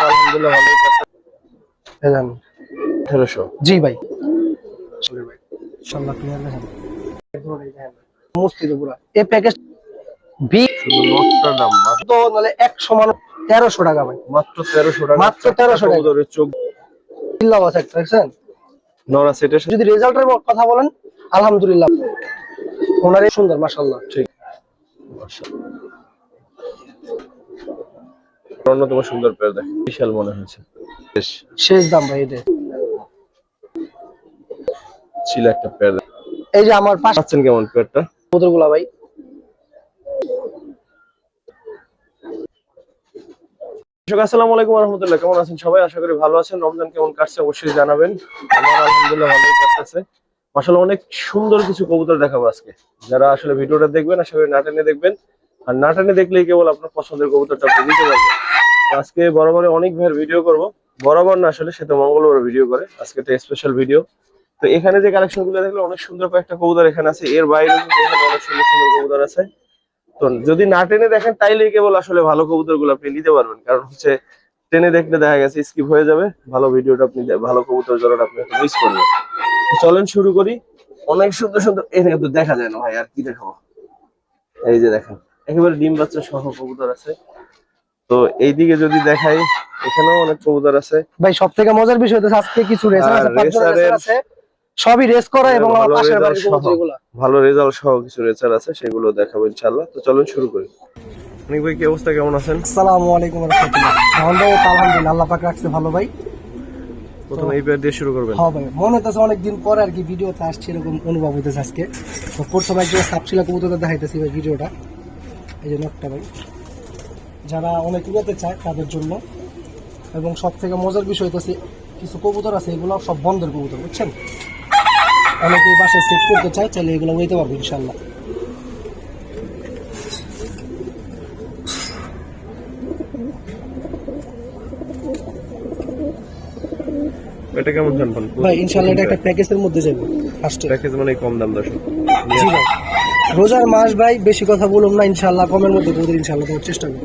আলহামদুলিল্লাহ জি ভাই। এই প্যাকেজ তেরোশো টাকা ভাই। মাত্র তেরোশো টাকা। মাত্র 1300 টাকা। চোখ। চিল্লাও আছে একটা দেখছেন? নরা সেটের যদি রেজাল্টের কথা বলেন আলহামদুলিল্লাহ। ওনার এই সুন্দর মাশাআল্লাহ। ঠিক। অন্যতম সুন্দর পেয়ার দেখ বিশাল মনে হয়েছে। শেষ দাম ভাই এটা ছিল একটা পেয়ার এই যে আমার পাঁচ পাচ্ছেন কেমন পেয়ারটা? বোতলগুলা ভাই। আসসালামু আলাইকুম রহমতুল্লাহ। কেমন আছেন সবাই? আশা করি ভালো আছেন। রমজান কেমন কাটছে অবশ্যই জানাবেন। আমার আলহামদুলিল্লাহ ভালোই কাটতেছে। আসলে অনেক সুন্দর কিছু কবুতর দেখাবো আজকে। যারা আসলে ভিডিওটা দেখবেন আশা করি নাটানে দেখবেন। আর নাটানে দেখলেই কেবল আপনার পছন্দের কবুতরটা আপনি নিতে পারবেন। আজকে বরাবর অনেক ভাইয়ের ভিডিও করব। বরাবর না আসলে, সে তো মঙ্গলবার ভিডিও করে। আজকে একটা স্পেশাল ভিডিও তো এখানে যে কালেকশনগুলো দেখলে অনেক সুন্দর কয়েকটা কবুতর এখানে আছে। এর বাইরে এখানে অনেক সুন্দর সুন্দর কবুতর আছে। তো যদি না টেনে দেখেন, তাইলেই কেবল আসলে ভালো কবুতরগুলো আপনি নিতে পারবেন। কারণ হচ্ছে, টেনে দেখলে দেখা গেছে স্কিপ হয়ে যাবে। ভালো ভিডিওটা আপনি ভালো কবুতর জোড়াটা আপনি মিস করবেন। চলেন শুরু করি। অনেক সুন্দর সুন্দর এটা কিন্তু দেখা যায় না ভাই, আর কি দেখাবো? এই যে দেখেন। একেবারে ডিম বাচ্চা সহ কবুতর আছে। তো এইদিকে যদি দেখাই এখানেও অনেক কবুতর আছে। ভাই সব থেকে মজার বিষয় হচ্ছে আজকে কিছু রেসার আছে সবই রেস করা এবং আমার পাশের বাড়ির সহ। ভালো রেজাল্ট সহ কিছু রেচার আছে সেগুলো দেখাবো ইনশাল্লাহ তো চলুন শুরু করি। অনেক ভাই কি অবস্থা? কেমন আছেন? আসসালামু আলাইকুম রাহমাতুল্লাহ। এখন ভাই তো আলহামদুলিল্লাহ। আল্লাহ পাক রাখছে ভালো ভাই। প্রথমে এই পেয়ার দিয়ে শুরু করবেন। হ্যাঁ ভাই মনে অনেকদিন পরে আর কি ভিডিওতে আসছে এরকম অনুভব হইতেছে আজকে। তো প্রথমে সাপশিলা কবুতরটা দেখাইতেছি ভাই ভিডিওটা। এই যে নকটা ভাই। যারা অনেক উড়াতে চায় তাদের জন্য। এবং সব থেকে মজার বিষয় হইতেছে কিছু কবুতর আছে এগুলো সব বন্ধের কবুতর বুঝছেন? অনেকে বাসায় সেট করতে চায় চাইলে এগুলো উড়াইতে পারবে ইনশাল্লাহ এটা কেমন জান পান ভাই ইনশাল্লাহ এটা একটা প্যাকেজের মধ্যে যাবে ফার্স্ট প্যাকেজ মানে কম দাম দর্শক। জি ভাই। রোজার মাস ভাই বেশি কথা বলুন না ইনশাল্লাহ কমের মধ্যে কবুতর ইনশাল্লাহ দেওয়ার চেষ্টা করব।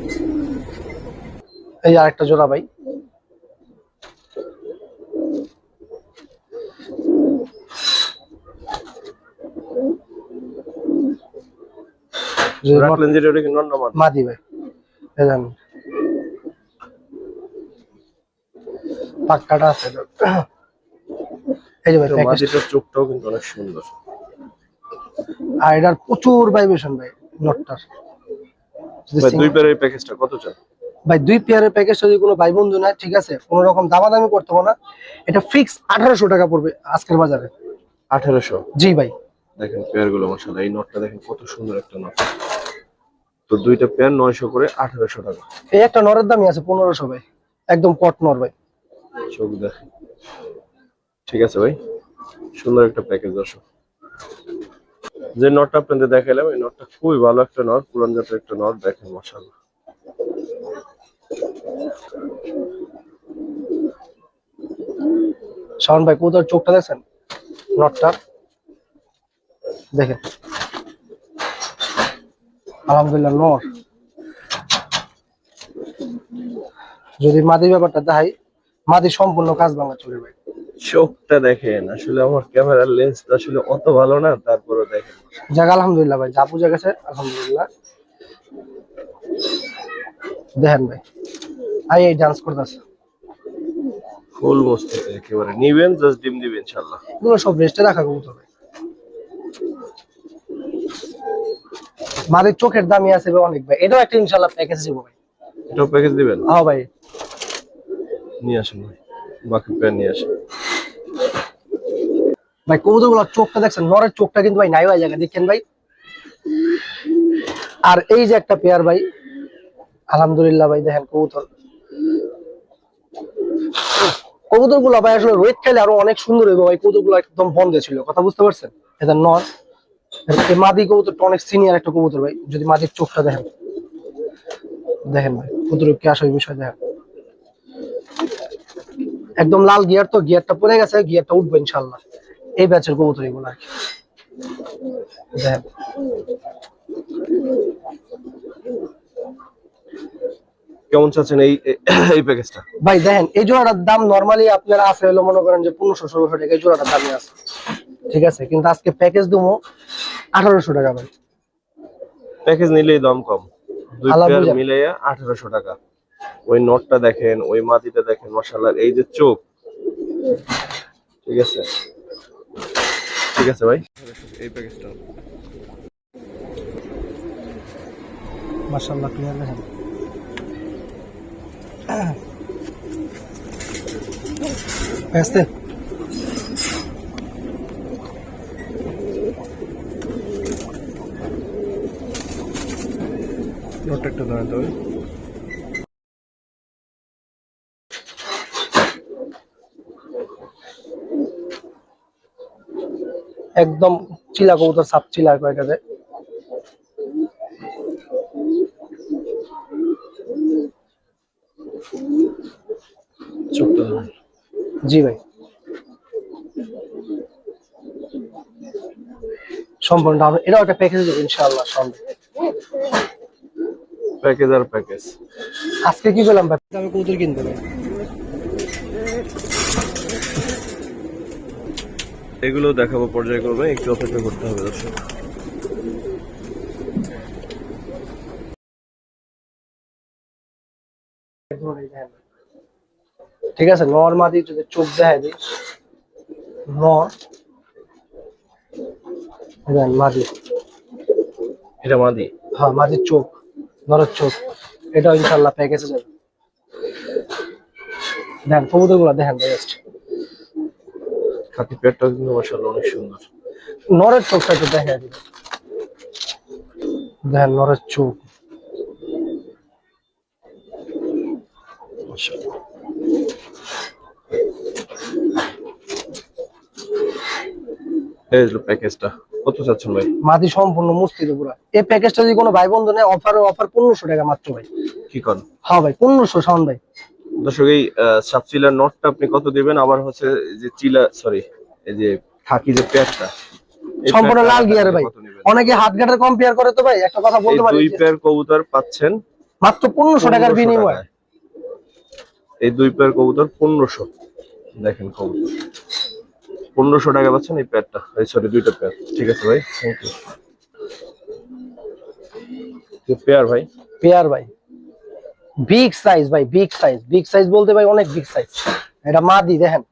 এই আরেকটা জোড়া ভাই। যদি রাখলেন যেটা ওটা কি নন মাদি ভাই। পাক্কাটা আছে। এই যে ভাই চোখটাও কিন্তু অনেক সুন্দর। আর এটার প্রচুর ভাইব্রেশন ভাই নটটার। দুই পেয়ারের প্যাকেজটা কত চান? ভাই দুই পেয়ারের প্যাকেজ যদি কোনো ভাই বন্ধু নেয় ঠিক আছে কোনো রকম দামাদামি করতে হবে না। এটা ফিক্স আঠারোশো টাকা পড়বে আজকের বাজারে। আঠারোশো? জি ভাই। দেখেন পেয়ারগুলো মশালা এই নটটা দেখেন কত সুন্দর একটা নট তো দুইটা পেয়ার নয়শো করে আঠারোশো টাকা। এই একটা নরের দামই আছে পনেরোশো ভাই একদম পট নর ভাই। চোখ দেখেন। ঠিক আছে ভাই সুন্দর একটা প্যাকেজ দর্শক। যে নটটা আপনাদের দেখালাম এই নটটা খুবই ভালো একটা নট পুরান জাতের একটা নট দেখেন মশালা শাওন ভাই, কোথাও চোখটা দেখছেন? নটটা দেখেন। আলহামদুলিল্লাহ, নর। যদি মাদি ব্যাপারটা দেখাই মাদি সম্পূর্ণ কাজ বাংলা চলে ভাই। চোখটা দেখেন আসলে আমার ক্যামেরার লেন্স আসলে অত ভালো না তারপরে দেখেন। যাক আলহামদুলিল্লাহ ভাই যা পূজা গেছে আলহামদুলিল্লাহ। দেখেন ভাই আই এই ডান্স করতেছে। ফুল মস্তি একেবারে। নিবেন জাস্ট ডিম দিবেন ইনশাল্লাহ এগুলো সব রেস্টে রাখা কবুতর ভাই। মাদের চোখের দামই আছে ভাই অনেক ভাই। এটাও একটা ইনশাল্লাহ প্যাকেজ দিব ভাই। এটাও প্যাকেজ দিবেন? হ্যাঁ ভাই। নিয়ে আসুন ভাই। বাকি প্যান নিয়ে আসেন। ভাই কবুতরগুলোর চোখটা দেখছেন? নরের চোখটা কিন্তু ভাই নাই ভাই, জায়গা। দেখেন ভাই। আর এই যে একটা পেয়ার ভাই, আলহামদুলিল্লাহ ভাই, দেখেন কবুতর কবুতরগুলো ভাই, আসলে রোহিত খেলে আরও অনেক সুন্দর হইব ভাই। কবুতরগুলো একদম বন্ধে ছিল। কথা বুঝতে পারছেন? এটা নর। মাদি কবুতরটা অনেক সিনিয়র একটা কবুতর ভাই। যদি মাদির চোখটা দেখেন। দেখেন ভাই কবুতর কি আসলে বিষয়, দেখেন। একদম লাল গিয়ার তো গিয়ারটা পড়ে গেছে গিয়ারটা উঠবে ইনশাল্লাহ এই ব্যাচের কবুতর এগুলো আর কি। দেখেন কেমন চাচ্ছেন এই এই- প্যাকেজটা ভাই দেখেন এই জোড়াটার দাম নর্মালি আপনারা আছে হলো মনে করেন যে পনেরোশো ষোলোশো টাকা এই জোড়াটার দামই আছে। ঠিক আছে? কিন্তু আজকে প্যাকেজ দেবো আঠারোশো টাকা ভাই। প্যাকেজ নিলেই দাম কম। দুই পেয়ার বুঝা- আঠারোশো টাকা। ওই নটটা দেখেন ওই মাটিটা দেখেন মশালার এই যে চোখ। ঠিক আছে? ঠিক আছে ভাই। এই প্যাকেজটা মার্শাল্লাহ ক্লিয়ার দেখেন। আসতে নটটা একটু দাঁড়াতে হবে একদম চিলা কবুতর সাপ চিলা কয়েকটাতে জি ভাই। সম্পূর্ণ ডাউন এটাও একটা প্যাকেজ দেবো ইনশাআল্লাহ সঙ্গে প্যাকেজ আর প্যাকেজ আজকে কি করলাম ভাই? আমি কবুতর কিনতে ভাই এগুলো দেখাবো পর্যায়ক্রমে একটু অপেক্ষা করতে হবে দর্শক। ঠিক আছে নর মাদি যদি চোখ দেখায় দিই। নর। মাদি। এটা মাদি? হ্যাঁ মাদির চোখ নরের চোখ। এটাও ইনশাল্লাহ প্যাকেজে যাবে। দেখেন কবুতরগুলা দেখেন বেস্ট খাকি কিন্তু অনেক সুন্দর। নরের চোখটা একটু দেখা দেখেন নরের চোখ। এই হলো প্যাকেজটা কত চাচ্ছেন ভাই? মাদি সম্পূর্ণ মুস্তিতে পুরা। এই প্যাকেজটা যদি কোনো ভাই বন্ধু নেয় অফার অফার পনেরোশো টাকা মাত্র ভাই। কি কর হ্যাঁ ভাই পনেরোশো শাওন ভাই। দর্শক এই সাবচিলার নটটা আপনি কত দিবেন? আবার হচ্ছে যে চিলা সরি এই যে খাকি যে প্যাডটা সম্পূর্ণ লাল গিয়ারে ভাই। অনেকে হাত গাটার কম্পেয়ার করে তো ভাই একটা কথা বলতে পারি দুই পেয়ার কবুতর পাচ্ছেন মাত্র পনেরোশো টাকার 1500 বিনিময়। এই দুই পেয়ার কবুতর পনেরোশো। দেখেন কবুতর। পনেরোশো টাকা পাচ্ছেন এই প্যাডটা এই সরি দুইটা পেয়ার ঠিক আছে ভাই থ্যাংক ইউ পেয়ার ভাই? পেয়ার ভাই। বিগ সাইজ ভাই বিগ সাইজ বিগ সাইজ বলতে ভাই অনেক বিগ সাইজ এটা মাদি দেখেন।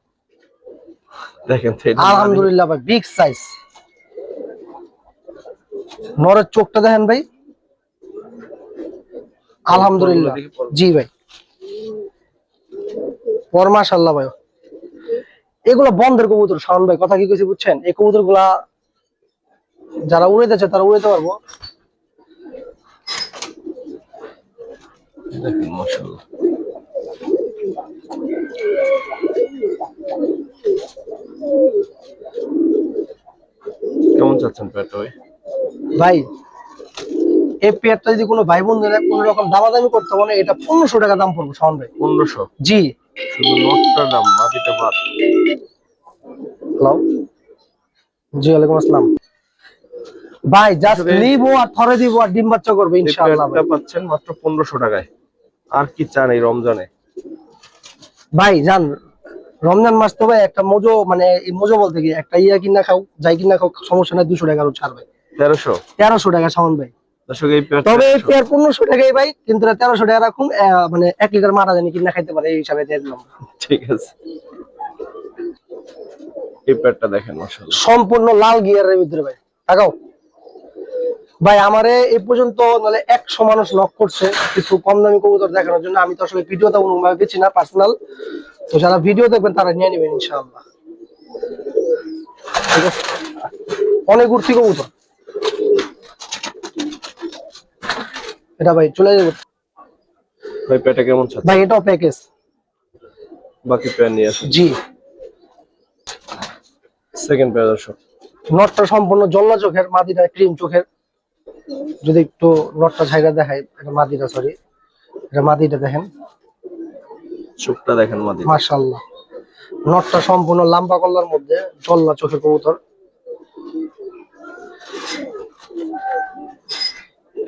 দেখেন আলহামদুলিল্লাহ ভাই বিগ সাইজ নরের চোখটা দেখেন ভাই। আলহামদুলিল্লাহ। জি ভাই। পর মাশাল্লাহ ভাই। এগুলো বন্ধের কবুতর শাওন ভাই কথা কি কইছি বুঝছেন? এই কবুতরগুলা যারা উড়াইতেছে তারা উড়াইতে পারব। দেখেন কেমন চাচ্ছেন ভাই? ভাই এই পেয়ারটা যদি কোনো ভাই কোনো রকম দামাদামি করতে এটা পনেরোশো টাকা দাম পড়বে ভাই। পনেরোশো? জি। শুধু নটটার দাম বাদ। হ্যালো জি ওয়ালাইকুম আসসালাম। ভাই জাস্ট নিব আর থরে দিব আর ডিম বাচ্চা করবে ইনশাআল্লাহ পাচ্ছেন মাত্র পনেরোশো টাকায়। আর কি চান এই রমজানে? ভাই জান রমজান মাস তো ভাই একটা মজো মানে মজো বলতে কি একটা ইয়া কিনা খাও যাই কিনা খাও সমস্যা নাই দুশো টাকারও ছাড় ভাই। তেরোশো? তেরোশো টাকা সামান ভাই। দর্শক এই প্যাড তবে পেয়ার পনেরোশো টাকাই ভাই কিন্তু তেরোশো টাকা রাখুন আহ, মানে এক লিটার মারা জানি কিনা খাইতে পারে এই হিসাবে দিয়ে দিলাম। ঠিক আছে। এই প্যাডটা দেখেন সম্পূর্ণ লাল গিয়ারের ভিতরে ভাই তাকাও ভাই আমারে এই পর্যন্ত নাহলে একশো মানুষ নক করছে কিছু কম দামি কবুতর দেখানোর জন্য। আমি তো আসলে ভিডিওটা অনুভাবে দিচ্ছি না পার্সোনাল তো যারা ভিডিও দেখবেন তারা নিয়ে নেবেন ইনশাআল্লাহ। ঠিক আছে? অনেক উঠছি কবুতর। এটা ভাই চলে যাবে। ভাই প্যাডটা কেমন চাচ্ছেন ভাই এটাও প্যাকেজ বাকি প্যাড নিয়ে আসুন। জি। সেকেন্ড প্যাড দর্শক নটটা সম্পূর্ণ জল্লা চোখের মাদিটা ক্রিম চোখের। যদি একটু নটটা ছাইরা দেখাই এটা মাদিটা সরি এটা মাদিটা দেখেন। চোখটা দেখেন মাদি। নটটা সম্পূর্ণ লাম্বা কল্লার মধ্যে জল্লা চোখের কবুতর।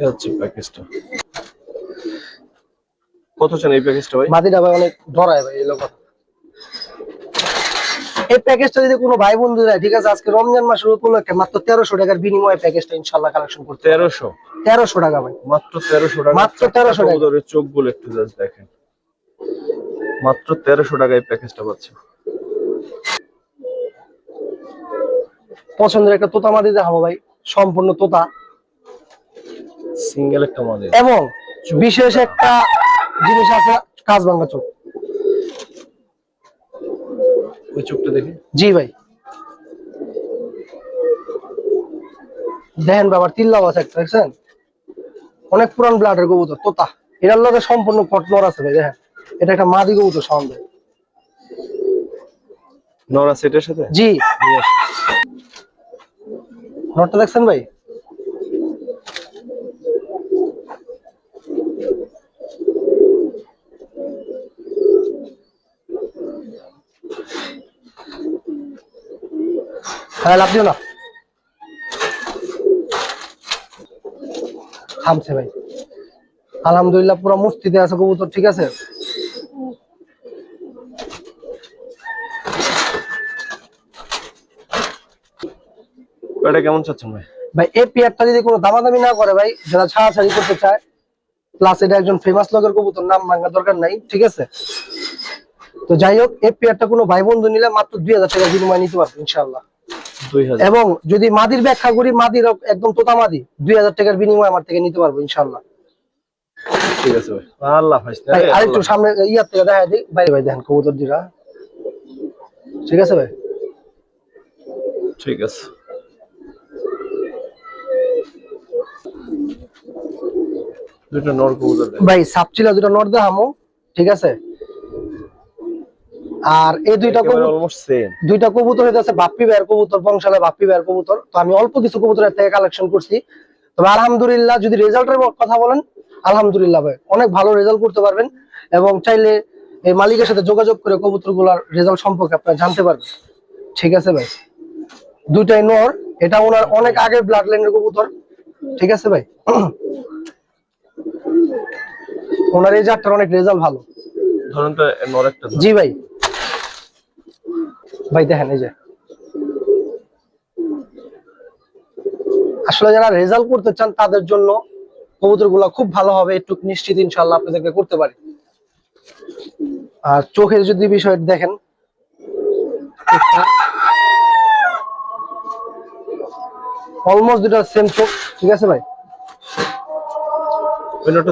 হচ্ছে প্যাকেজটা। কত চান এই প্যাকেজটা ভাই? মাদিটা ভাই অনেক ডরায় ভাই এই লোক এই প্যাকেজটা যদি কোনো ভাই বন্ধু দেয় ঠিক আছে আজকে রমজান মাসের উপলক্ষে মাত্র তেরোশো টাকার বিনিময়ে প্যাকেজটা ইনশাল্লাহ কালেকশন করতে তেরোশো? তেরোশো টাকা ভাই। মাত্র তেরোশো টাকা? মাত্র 1300 টাকা। কবুতরের চোখগুলো একটু জাস্ট দেখেন। মাত্র তেরোশো টাকায় প্যাকেজটা পাচ্ছে। পছন্দের একটা তোতা মাদি দেখাবো ভাই সম্পূর্ণ তোতা। সিঙ্গেল একটা মাদের এবং বিশেষ একটা জিনিস আছে কাজ ভাঙ্গা চোখ। ওই চোখটা দেখি। জি ভাই। দেখেন বাবার তিল্লাও আছে একটা দেখছেন? অনেক পুরান ব্লাডের কবুতর তোতা। এটার লগে সম্পূর্ণ কটনর আছে ভাই দেখেন? এটা একটা মাদি কবুতর ভাই নরা সেটের সাথে? জি। নটটা দেখছেন ভাই? হ্যাঁ লাভ দিও না। থামছে ভাই। আলহামদুলিল্লাহ পুরো মুস্তিতে আছে কবুতর ঠিক আছে? এটা কেমন চাচ্ছেন ভাই? ভাই এই পেয়ারটা যদি কোনো দামাদামি না করে ভাই যারা ছাড়াছাড়ি করতে চায় প্লাস এটা একজন ফেমাস লোকের কবুতর নাম ভাঙার দরকার নাই ঠিক আছে? তো যাই হোক এই পেয়ারটা কোনো ভাই বন্ধু নিলে মাত্র দুই হাজার টাকা বিনিময় নিতে পারবে ইনশাল্লাহ এবং যদি মাদির ব্যাখ্যা করি মাদির একদম তোতা মাদি দুই হাজার টাকার বিনিময় আমার থেকে নিতে পারব ইনশাল্লাহ ঠিক আছে ভাই। আল্লাহ আরেকটু সামনে ইয়ার থেকে দেখা দিই। ভাই ভাই দেখেন কবুতর দুটা ঠিক আছে ভাই? ঠিক আছে। দুটো নর কবুতর ভাই সাপচিলা দুটো নর দেখামো। ঠিক আছে? আর এই দুইটা কবুতর দুইটা কবুতর হইতেছে বাপ্পি ভাইয়ের কবুতর বংশালে বাপ্পি ভাইয়ের কবুতর। তো আমি অল্প কিছু কবুতরের থেকে কালেকশন করছি। তবে আলহামদুলিল্লাহ যদি রেজাল্টের কথা বলেন আলহামদুলিল্লাহ ভাই অনেক ভালো রেজাল্ট করতে পারবেন। এবং চাইলে এই মালিকের সাথে যোগাযোগ করে কবুতরগুলার রেজাল্ট সম্পর্কে আপনারা জানতে পারবেন। ঠিক আছে ভাই? দুইটাই নর এটা ওনার অনেক আগের ব্লাড লাইনের কবুতর। ঠিক আছে ভাই? ওনার এই জাতটার অনেক রেজাল্ট ভালো। ধরেন তো নর একটা জি ভাই। ভাই দেখেন এই যে। আসলে যারা রেজাল্ট করতে চান তাদের জন্য কবুতরগুলা খুব ভালো হবে। একটু নিশ্চিত ইনশাল্লাহ আপনাদেরকে করতে পারি। আর চোখের যদি বিষয় দেখেন অলমোস্ট দুটা সেম চোখ ঠিক আছে ভাই?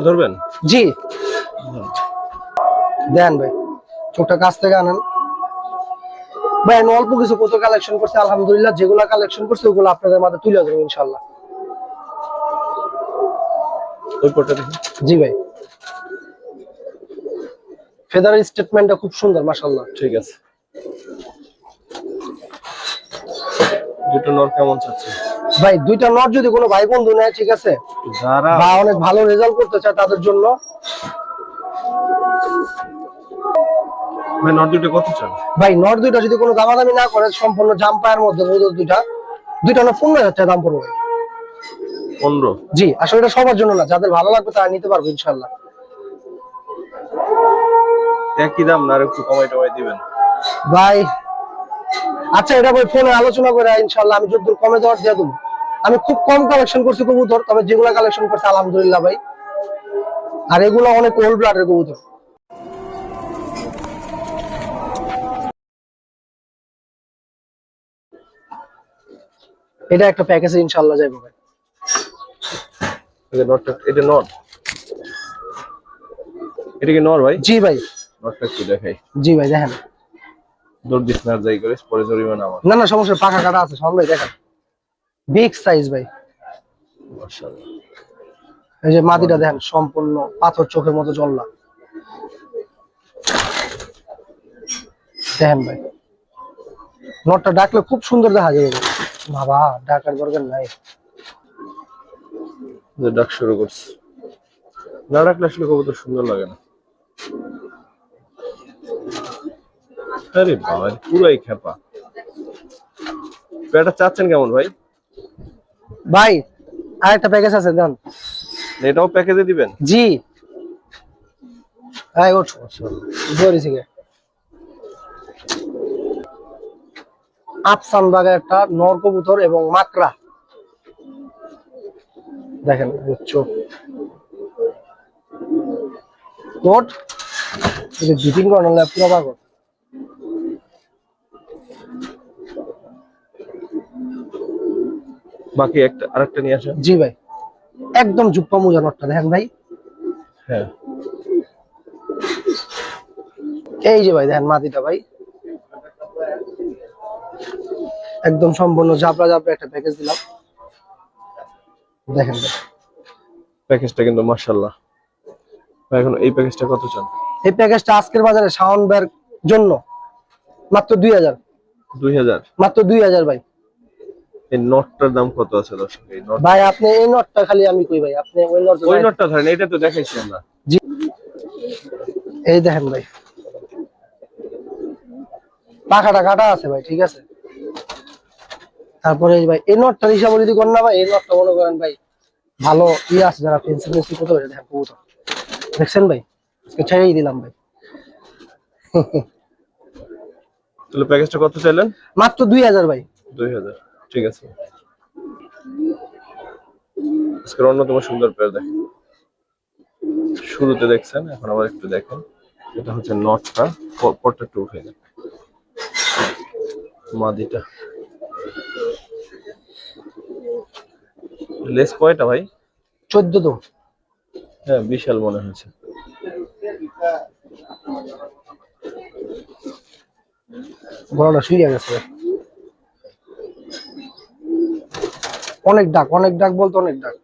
ধরবেন? জি। দেন ভাই চোখটা কাছ থেকে আনেন। ভাই আমি অল্প কিছু কালেকশন করছি আলহামদুলিল্লাহ। যেগুলো কালেকশন করছি ওগুলো আপনাদের মাঝে তুলে দেবো ইনশাল্লাহ জি ভাই। স্টেটমেন্টটা খুব সুন্দর মাশাল্লাহ ঠিক আছে। দুটো নর কেমন চাচ্ছে? ভাই দুইটা নট যদি কোনো ভাই বন্ধু নেয় ঠিক আছে? যারা বা অনেক ভালো রেজাল্ট করতে চায় তাদের জন্য ভাই নর দুটো কত চান? ভাই নট দুইটা যদি কোনো দামাদামি না করে সম্পূর্ণ জাম্পায়ের মধ্যে ওদের দুইটা। দুইটা না পনেরো হাজার টাকা দাম পড়বে পনেরো? জি আসলে এটা সবার জন্য না যাদের ভালো লাগবে তারা নিতে পারবে ইনশাল্লাহ একই দাম না আর একটু কমাই টমাই দিবেন? ভাই আচ্ছা এটা ভাই ফোনে আলোচনা করে ইনশাল্লাহ আমি যতদূর কমে দেওয়ার দিয়ে দেবো। আমি খুব কম কালেকশন করছি কবুতর তবে যেগুলো কালেকশন করছি আলহামদুলিল্লাহ ভাই। আর এগুলো অনেক ওল্ড ব্লাডের কবুতর। এটা একটা প্যাকেজে ইনশাল্লাহ যাইবো ভাই। এই নট এটা নর এটা কি নর ভাই? জি ভাই। নটটা একটু দেখাই। জি ভাই দেখেন। দৌড় দিস না যাই করিস পরে জরিমানা আমার না না সমস্যা পাকা কাটা আছে সামনে দেখেন। বিগ সাইজ ভাই। মাশাআল্লাহ। এই যে মাটিটা দেখেন সম্পূর্ণ পাথর চোখের মতো জল্লা। দেখেন ভাই। নটটা ডাকলে খুব সুন্দর দেখা যাবে। বাবা ডাকার দরকার নাই যে ডাক শুরু করছে। না ডাকলে আসলে কবুতর সুন্দর লাগে না। আরে বাবা পুরাই খেপা পেটা চাচ্ছেন কেমন ভাই? ভাই আরেকটা প্যাকেজ আছে দেন। এটাও প্যাকেজে দিবেন? জি। হ্যাঁ ওঠ মাশাআল্লাহ ধরে থেকে আফসান বাগের একটা নর কবুতর এবং মাকড়া। দেখেন চোখ। কোট এটা জিটিং করানো লাগে পুরো পাগল বাকি একটা আরেকটা নিয়ে জি ভাই একদম জুপ্পা মোজা নটটা দেখেন ভাই। হ্যাঁ। এই যে ভাই দেখেন মাটিটা ভাই। একদম সম্পূর্ণ জাবরা জাবরা একটা প্যাকেজ দিলাম। দেখেন। প্যাকেজটা কিন্তু মাশাআল্লাহ। ভাই এখন এই প্যাকেজটা কত চান? এই প্যাকেজটা আজকের বাজারে সাউন্ড বের জন্য মাত্র দুই হাজার। দুই হাজার? মাত্র দুই হাজার ভাই। এই নটটার দাম কত আছে দর্শক? এই নট ভাই আপনি এই নটটা খালি আমি কই ভাই? আপনি ওই নট ওই নটটা ধরেন এটা তো দেখাইছি আমরা। জি। এই দেখেন ভাই। পাখাটা কাটা আছে ভাই ঠিক আছে? তারপরে ভাই এই নটটার হিসাব যদি করেন না ভাই এই নটটা মনে করেন ভাই ভালো ই আছে যারা পেন্সিল করতে পারে দেখেন কবুতর। দেখছেন ভাই? আজকে ছেড়েই দিলাম ভাই। তাহলে প্যাকেজটা কত চাইলেন? মাত্র দুই হাজার ভাই। দুই হাজার ঠিক আছে। আজকের অন্যতম সুন্দর পেয়ার দেখেন। শুরুতে দেখছেন এখন আবার একটু দেখেন। এটা হচ্ছে নটটা প- পরটা একটু উঠে যাবে মাদিটা। লেস কয়টা ভাই? চোদ্দ তো। হ্যাঁ বিশাল মনে হয়েছে গলাটা শুয়ে গেছে। অনেক ডাক অনেক ডাক বলতো অনেক ডাক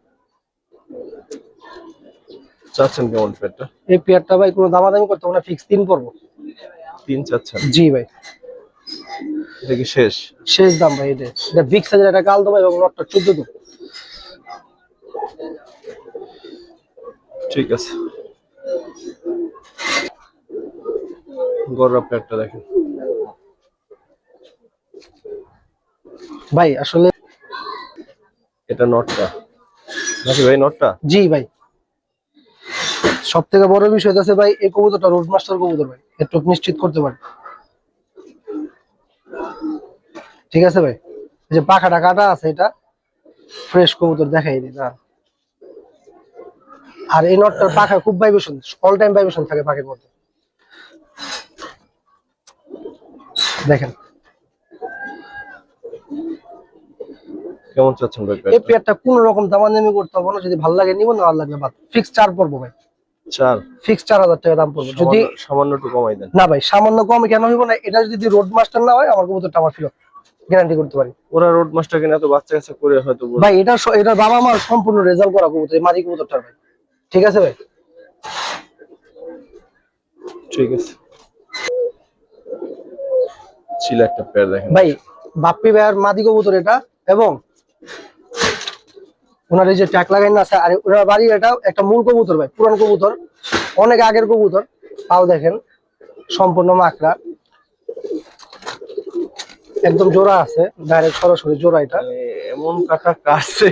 চাচ্ছেন কেমন পেয়ারটা এই পেয়ারটা ভাই কোনো দামাদামি করতে না ফিক্স তিন পর্ব তিন চাচ্ছেন? জি ভাই। এটা কি শেষ? শেষ দাম ভাই এটা। এটা বিগ সাইজের একটা কাল দেবো এবং নটটা চোদ্দ তো ঠিক আছে। গররা দেখেন। ভাই আসলে এটা নটটা। নাকি ভাই নটটা? জি ভাই। সব থেকে বড় বিষয় আছে ভাই এই কবুতরটা রোড মাস্টার কবুতর ভাই। একটু নিশ্চিত করতে পারে। ঠিক আছে ভাই? যে পাখাটা কাটা আছে এটা ফ্রেশ কবুতর দেখাই দিই দাঁড়ান। আর এই নটটার পাখা খুব ভাইব্রেশন অল টাইম ভাইব্রেশন থাকে পাখির মধ্যে। দেখেন। কেমন চাচ্ছেন ভাই এই পেয়ারটা কোন রকম দামাদামি করতে হবে না যদি ভালো লাগে নিব না ভালো লাগলে বাদ। ফিক্স চার পড়ব ভাই। চার? ফিক্স চার হাজার টাকা দাম পড়বে। যদি সামান্য- একটু কমাই দেন। না ভাই সামান্য কম কেন হইব না এটা যদি রোড মাস্টার না হয় আমার কবুতরটা আমার ফিরত গ্যারান্টি করতে পারি। ওরা রোড মাস্টার কিনা তো বাচ্চা কাছে করে হয়তো ভাই এটা এটা বাবা মার সম্পূর্ণ রেজাল্ট করা কবুতর এই মাদি কবুতরটার ভাই। ঠিক আছে ভাই? ঠিক আছে। ছিল একটা পেয়ার দেখেন। ভাই বাপ্পি ভাইয়ার মাদি কবুতর এটা এবং ওনার এই যে ট্যাক লাগাই না আর ওনার বাড়ি এটা একটা মূল কবুতর ভাই পুরান কবুতর অনেক আগের কবুতর। তাও দেখেন সম্পূর্ণ মাকড়া। একদম জোড়া আছে ডাইরেক্ট সরাসরি জোড়া এটা। মানে এমন কাটা কাটছে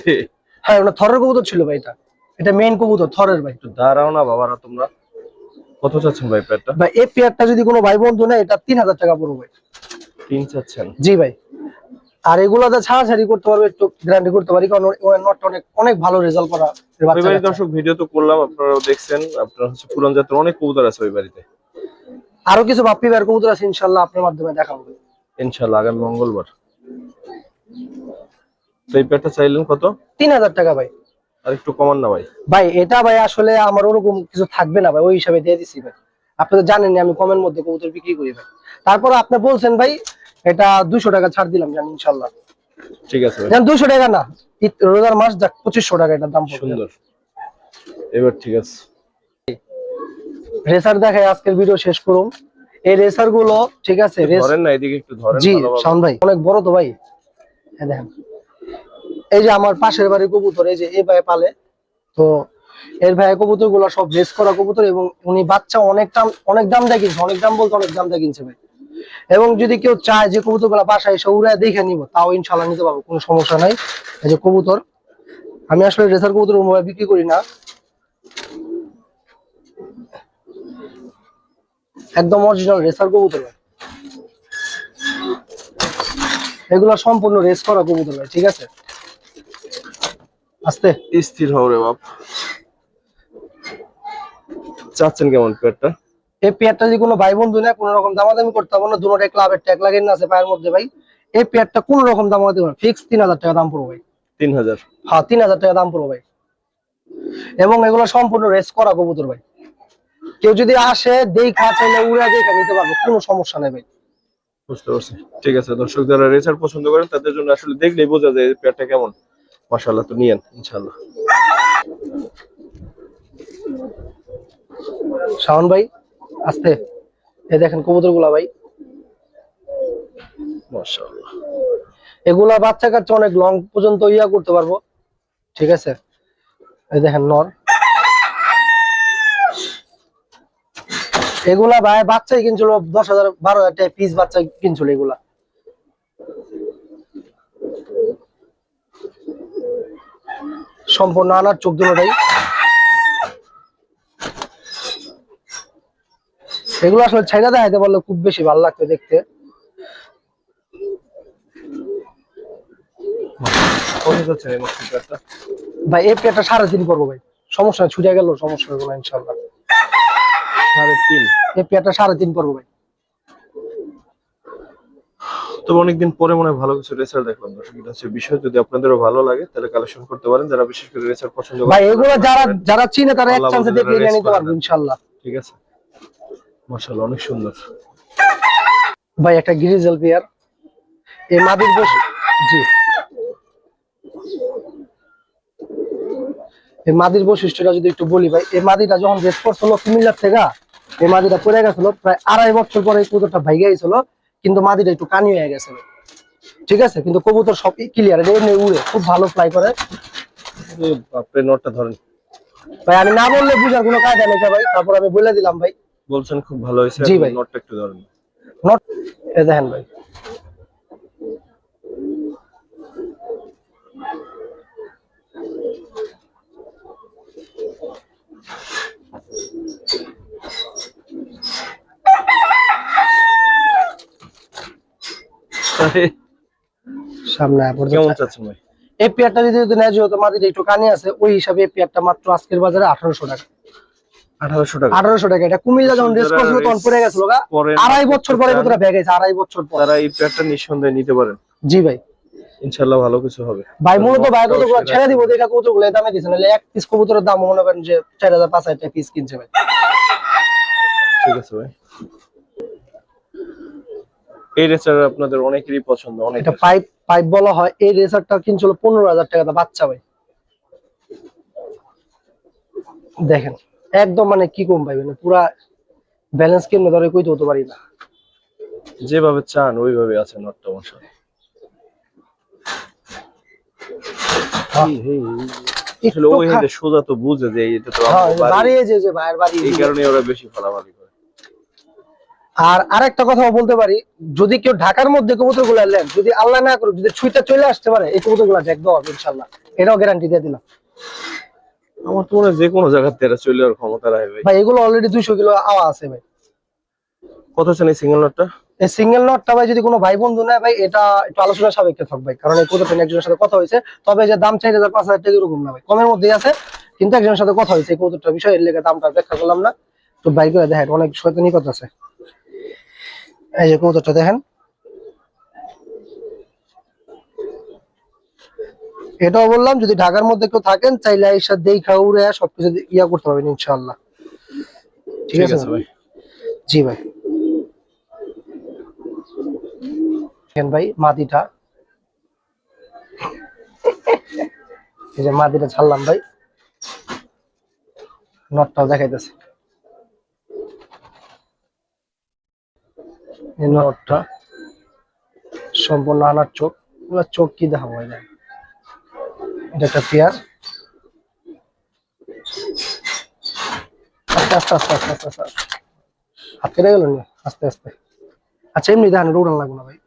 হ্যাঁ ওনার থরের কবুতর ছিল ভাই এটা। এটা মেইন কবুতর থরের ভাই। দাঁড়াও না বাবারা তোমরা। কত চাচ্ছেন ভাই পেয়ারটা? ভাই এই পেয়ারটা যদি কোনো ভাই বন্ধু নেয় এটা তিন হাজার টাকা পড়বে। ভাই তিন চাচ্ছেন। জি ভাই। আর এগুলোতে ছাড়াছাড়ি করতে পারবে একটু গ্যারান্টি করতে পারি কারণ নটটা অনেক অনেক ভালো রেজাল্ট করা বাড়ির দর্শক ভিডিও তো করলাম আপনারাও দেখছেন আপনার হচ্ছে পুরান জাতের অনেক কবুতর আছে ওই বাড়িতে। আরও কিছু বাপ্পি ভাইয়ের কবুতর আছে ইনশাল্লাহ আপনার মাধ্যমে দেখাবো ইনশাল্লাহ আগামী মঙ্গলবার। এই পেয়ারটা চাইলেন কত? তিন হাজার টাকা ভাই। আর একটু কমান না ভাই। ভাই এটা ভাই আসলে আমার ওরকম কিছু থাকবে না ভাই ওই হিসাবে দিয়ে দিচ্ছি ভাই। আপনি তো জানেন আমি কমের মধ্যে কবুতর বিক্রি করি ভাই। তারপর আপনি বলছেন ভাই এটা দুশো টাকা ছাড় দিলাম জানি ইনশাল্লাহ। ঠিক আছে ভাই। দুশো টাকা না রোজার মাস যাক পঁচিশশো টাকা এটার দাম সুন্দর। এবার ঠিক আছে। রেসার দেখায় আজকের ভিডিও শেষ করুন। এই রেসারগুলো ঠিক আছে ধরেন না এদিকে একটু ধরেন জি। শাওন ভাই অনেক বড় তো ভাই। দেখেন। এই যে আমার পাশের বাড়ির কবুতর, এই যে এই ভাই পালে, তো এর ভাই কবুতরগুলো সব রেস করা কবুতর এবং উনি বাচ্চা অনেক দাম অনেক দাম দিয়ে কিনছে, অনেক দাম বলতে অনেক দাম দিয়ে কিনছে ভাই। এবং যদি কেউ চায় যে কবুতরগুলা বাসায় এসে উড়ায় দেখে নিব, তাও ইনশাল্লাহ নিতে পারব, কোনো সমস্যা নাই। এই যে কবুতর, আমি আসলে রেসার কবুতর মোবাইল বিক্রি করি না। একদম অরিজিনাল রেসার কবুতর এগুলো সম্পূর্ণ রেস করা কবুতর ঠিক আছে? আস্তে। স্থির হও রে বাপ। চাচ্ছেন কেমন পেয়ারটা? এই পেয়ারটা যদি কোনো ভাই বন্ধু নেয় কোনো রকম দামাদামি করতে হবে না দুটো ক্লাবের ট্যাগ লাগিয়ে না আছে পায়ের মধ্যে ভাই। এই পেয়ারটা কোনো রকম দামাদামি হবে ফিক্স তিন হাজার টাকা দাম পড়বে ভাই। তিন হাজার? হ্যাঁ তিন হাজার টাকা দাম পড়বে ভাই। এবং এগুলো সম্পূর্ণ রেস করা কবুতর ভাই। কেউ যদি আসে দেখা চাইলে উড়ে দেখা নিতে পারবে কোনো সমস্যা নেই ভাই। বুঝতে পারছি। ঠিক আছে দর্শক যারা রেসার পছন্দ করেন তাদের জন্য আসলে দেখলেই বোঝা যায় পেয়ারটা কেমন। মাশাআল্লাহ, তো নিয়েন, ইনশাআল্লাহ। শাওন ভাই, আস্তে। এই দেখেন কবুতরগুলা ভাই এগুলা বাচ্চা কাচ্চা অনেক লং পর্যন্ত ইয়া করতে পারব। ঠিক আছে? এই দেখেন নর। এগুলা ভাই, বাচ্চাই কিনছিল দশ হাজার, বারো হাজার পিস বাচ্চা কিনছিল এগুলা। সম্পূর্ণ আনার চোখ দুটো ভাই এগুলো আসলে ছাইনা দেখাইতে পারলে খুব বেশি ভালো লাগতো দেখতে। ভাই এই প্লেটটা সাড়ে তিন করব ভাই। সমস্যা ছুটে গেল সমস্যা হবে না ইনশাল্লাহ সাড়ে তিন। এই প্লেটটা সাড়ে তিন করব ভাই। তবে অনেকদিন পরে মনে হয় ভালো কিছু রেসার দেখলাম দর্শক। এটা হচ্ছে বিষয়। যদি আপনাদেরও ভালো লাগে তাহলে কালেকশন করতে পারেন। যারা বিশেষ করে রেসার পছন্দ ভাই এগুলো যারা যারা চিনে তারা এক চান্সে দেখে নিয়ে নিতে পারব না। ইনশাল্লাহ। ঠিক আছে? মাশাআল্লাহ অনেক সুন্দর। ভাই একটা গ্রিজেল পেয়ার এই মাদির বসে জি। এই মাদির বৈশিষ্ট্যটা যদি একটু বলি ভাই এই মাদিটা যখন রেস করছিল কুমিল্লার থেকে এই মাদিটা পড়ে গেছিল প্রায় আড়াই বছর পরে এই কবুতরটা ভাইগে গেছিল। কিন্তু মাদিটা একটু কানি হয়ে গেছে। ঠিক আছে? কিন্তু কবুতর সব ক্লিয়ার এমনি উড়ে খুব ভালো ফ্লাই করে। বাপরে নটটা ধরেন। ভাই আমি না বললে বুঝার কোনো কায়দা নেই ভাই তারপর আমি বলে দিলাম ভাই। বলছেন খুব ভালো হয়েছে জি ভাই। নটটা একটু ধরেন। নট এ দেখেন ভাই। সামনে কেমন চাচ্ছেন ভাই? এই পেয়ারটা যদি যদি ন্যায্য হতো মাটিতে একটু কানে আছে ওই হিসাবে এই পেয়ারটা মাত্র আজকের বাজারে আঠারোশো টাকা। আঠারোশো টাকা। আঠারোশো টাকা। এটা কুমিল্লা যখন রেস করছিল তখন পড়ে গেছিল আড়াই বছর পরে কতটা আড়াই বছর পর। তারা এই পেয়ারটা নিঃসন্দেহে নিতে পারেন। জি ভাই। ইনশাল্লাহ ভালো কিছু হবে। ভাই মূলত ভাই কতগুলো ছেড়ে দিব কতগুলো দামে নাহলে এক পিস কবুতরের দাম মনে করেন যে চার হাজার পাঁচ হাজার টাকা পিস কিনছে ভাই। ঠিক আছে ভাই। এই রেসার আপনাদের অনেকেরই পছন্দ অনেক এটা পাইপ পাইপ বলা হয়। এই রেসারটা কিনছিল পনেরো হাজার টাকা বাচ্চা ভাই। দেখেন একদম মানে কি কম ভাই মানে পুরা ব্যালেন্স কেমনে ধরে কইতে হতে পারি না। যেভাবে চান ওইভাবে আছে নটটা খা- সোজা তো বুঝে যে এটা তো হ্যাঁ, বাড়ি। বাড়িয়ে যে যে ভাইয়ের বাড়ি। এই কারণে ওরা বেশি ফালাফালি আর আরেকটা কথা বলতে পারি যদি কেউ ঢাকার মধ্যে কবুতরগুলা নেন যদি আল্লাহ না করুক যদি ছুইটা চলে আসতে পারে এই কবুতরগুলা হবে ইনশাল্লাহ। এটাও গ্যারান্টি দিয়ে দিলাম। আমার তো মনে যে কোনো চলে যাওয়ার ক্ষমতা ভাই। এগুলো অলরেডি দুইশো কিলো আওয়া আছে ভাই। কত চান এই সিঙ্গেল নটটা এই সিঙ্গেল নটটা ভাই যদি কোনো ভাই বন্ধু নেয় ভাই এটা একটু আলোচনা সাপেক্ষে থাক ভাই কারণ এই কবুতরটা একজনের সাথে কথা হয়েছে। তবে যে দাম চার হাজার পাঁচ হাজার টাকা এরকম না ভাই কমের মধ্যেই আছে কিন্তু একজনের সাথে কথা হয়েছে এই কবুতরটার বিষয়ে এর লেগে দামটা ব্যাখ্যা করলাম না। তো ভাই করে দেখেন অনেক শয়তানি কথা আছে। এই যে কবুতরটা দেখেন। এটাও বললাম যদি ঢাকার মধ্যে কেউ থাকেন চাইলে এসে দেখা উড়ে সবকিছু ইয়া করতে পারবেন ইনশাল্লাহ ঠিক আছে ভাই? জি ভাই। ভাই মাদিটা এই যে মাদিটা ছাড়লাম ভাই। নটটাও দেখাইতেছে। এই নটটা সম্পূর্ণ আনার চোখ। এগুলো চোখ কি দেখাবো ভাই দেখেন। এটা একটা পেয়ার। আস্তে আস্তে আস্তে আস্তে আস্তে আস্তে আস্তে। হাত কেটে গেল না আস্তে আস্তে। আচ্ছা এমনি দেখেন লাগবে না ভাই।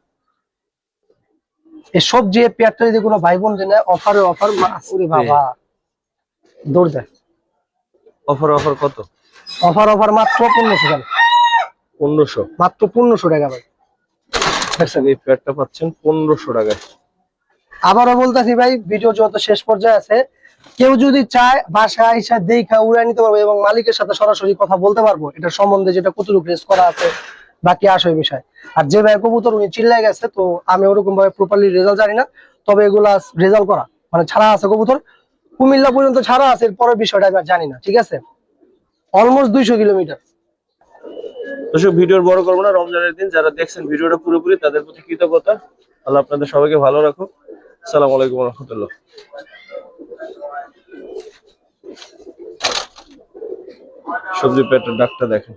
এই সবজি এই পেয়ারটা যদি কোনো ভাই বোন জেনে অফারে অফার ওরে বাবা। দৌড় দেয়। অফার অফার কত? অফার অফার মাত্র পনেরোশো টাকা। পনেরোশো। মাত্র পনেরোশো টাকা ভাই। এই প্যাডটা পাচ্ছেন পনেরোশো টাকায়। আবারও বলতেছি ভাই ভিডিও যত শেষ পর্যায়ে আছে কেউ যদি চায় বাসায় এসে দেখা উড়াই নিতে পারব এবং মালিকের সাথে সরাসরি কথা বলতে পারব এটা সম্বন্ধে যেটা কতটুকু রেস করা আছে বাকি বিষয়। আর যে ভাই কবুতর উনি চিল্লাই গেছে তো আমি ওরকম ভাবে প্রপারলি রেজাল্ট জানি না তবে এগুলা রেজাল্ট করা। মানে ছাড়া আছে কবুতর কুমিল্লা পর্যন্ত ছাড়া আছে এর পরের বিষয়টা আমি আর জানি না ঠিক আছে? অলমোস্ট দুইশো কিলোমিটার। দর্শক, ভিডিওর বড় করব না, রমজানের দিন যারা দেখছেন ভিডিওটা পুরোপুরি তাদের প্রতি কৃতজ্ঞতা। আল্লাহ আপনাদের সবাইকে ভালো রাখো সালাম আলাইকুম রহমতুল্লাহ। সবজি পেটের ডাক্তার দেখেন।